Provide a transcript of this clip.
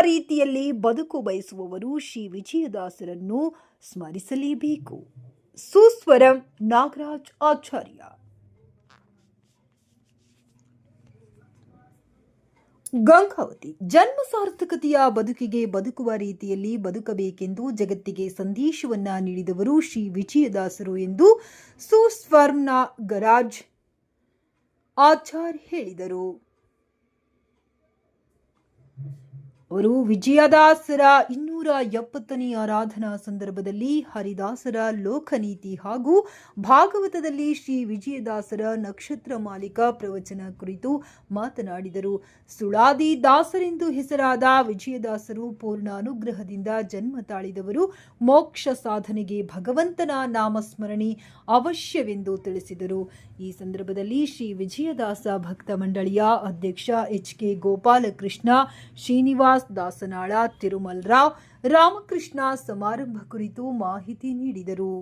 ರೀತಿಯಲ್ಲಿ ಬದುಕು ಬಯಸುವವರು ಶ್ರೀ ವಿಜಯದಾಸರನ್ನು ಸ್ಮರಿಸಲೇಬೇಕು. ಸುಸ್ವರಂ ನಾಗರಾಜ್ ಆಚಾರ್ಯ. ಗಂಗಾವತಿ, ಜನ್ಮ ಸಾರ್ಥಕತೆಯ ಬದುಕಿಗೆ ಬದುಕುವ ರೀತಿಯಲ್ಲಿ ಬದುಕಬೇಕೆಂದು ಜಗತ್ತಿಗೆ ಸಂದೇಶವನ್ನ ನೀಡಿದವರು ಶ್ರೀ ವಿಜಯದಾಸರು ಎಂದು ಸುಸ್ವರ್ಣ ಗರಾಜ್ ಆಚಾರ್ ಹೇಳಿದರು. ಅವರು ವಿಜಯದಾಸರ ಇನ್ನೂರ ಎಪ್ಪತ್ತನೇ ಆರಾಧನಾ ಸಂದರ್ಭದಲ್ಲಿ ಹರಿದಾಸರ ಲೋಕನೀತಿ ಹಾಗೂ ಭಾಗವತದಲ್ಲಿ ಶ್ರೀ ವಿಜಯದಾಸರ ನಕ್ಷತ್ರ ಮಾಲಿಕ ಪ್ರವಚನ ಕುರಿತು ಮಾತನಾಡಿದರು. ಸುಳಾದಿ ದಾಸರೆಂದು ಹೆಸರಾದ ವಿಜಯದಾಸರು ಪೂರ್ಣ ಅನುಗ್ರಹದಿಂದ ಜನ್ಮ ತಾಳಿದವರು. ಮೋಕ್ಷ ಸಾಧನೆಗೆ ಭಗವಂತನ ನಾಮಸ್ಮರಣೆ ಅವಶ್ಯವೆಂದು ತಿಳಿಸಿದರು. ಈ ಸಂದರ್ಭದಲ್ಲಿ ಶ್ರೀ ವಿಜಯದಾಸ ಭಕ್ತ ಮಂಡಳಿಯ ಅಧ್ಯಕ್ಷ ಎಚ್ ಕೆ ಗೋಪಾಲಕೃಷ್ಣ ಶ್ರೀನಿವಾಸ್ ದಾಸನಾಳ ತಿರುಮಲ್ ರಾವ್ ರಾಮಕೃಷ್ಣ ಸಮಾರಂಭ ಕುರಿತು ಮಾಹಿತಿ ನೀಡಿದರು.